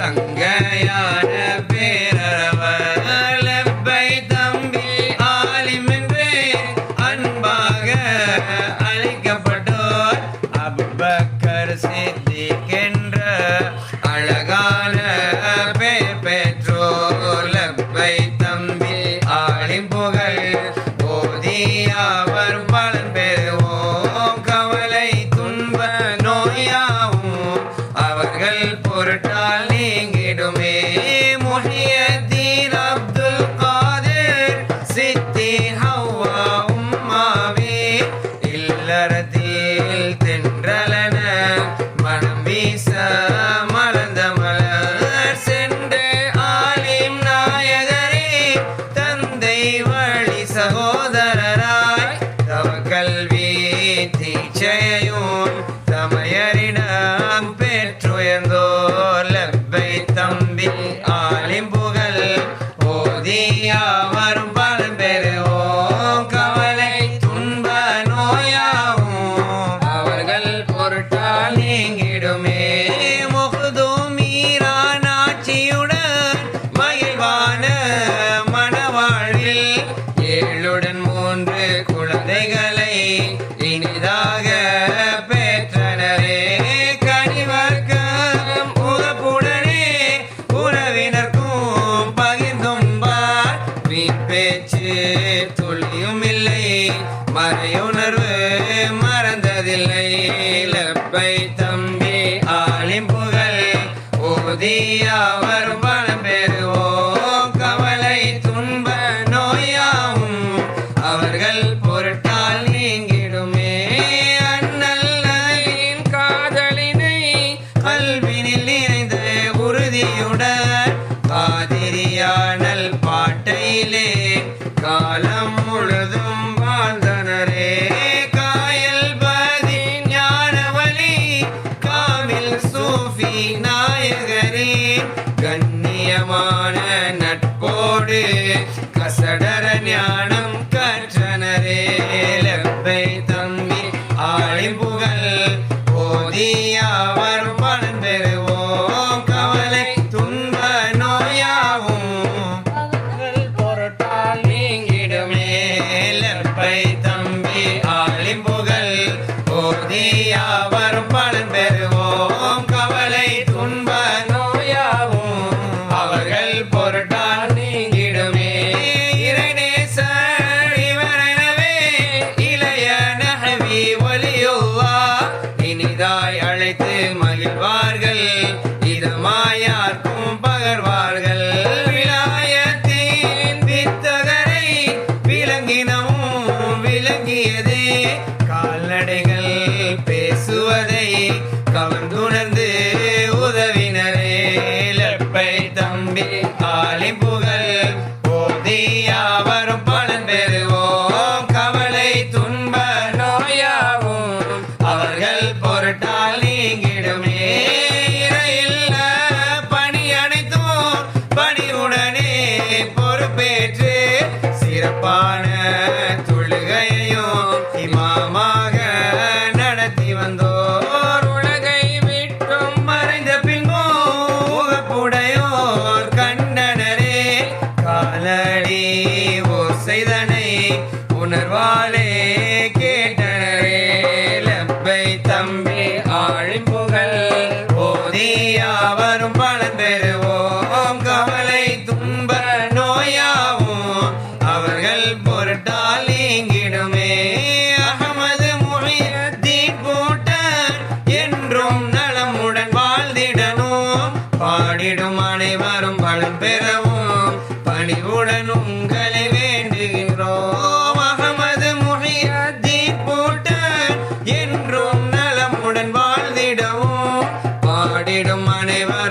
Sangaiah al embo Marion Hervé, கசடர ஞானம் கற்றனரே லெப்பை தம்பி ஆழில் போதியா. ஆலிம்புகள் உணர்வாளே கேட்டனரே லப்பை தம்பி ஆழிப்புகள் ஓதியாவரும் பலன் பெறுவோம் கவலை துன்ப நோயாவும். அவர்கள் பொருட்டால் நீங்கிடுமே அகமது முஹியத்தீன் கூட்டம் என்றும் நலமுடன் வாழ்ந்திடனும் பாடிடும் அனைவரும் பலன் பெறவும் பணிவுடன் உங்கள் பாடிடும் அனைவரும்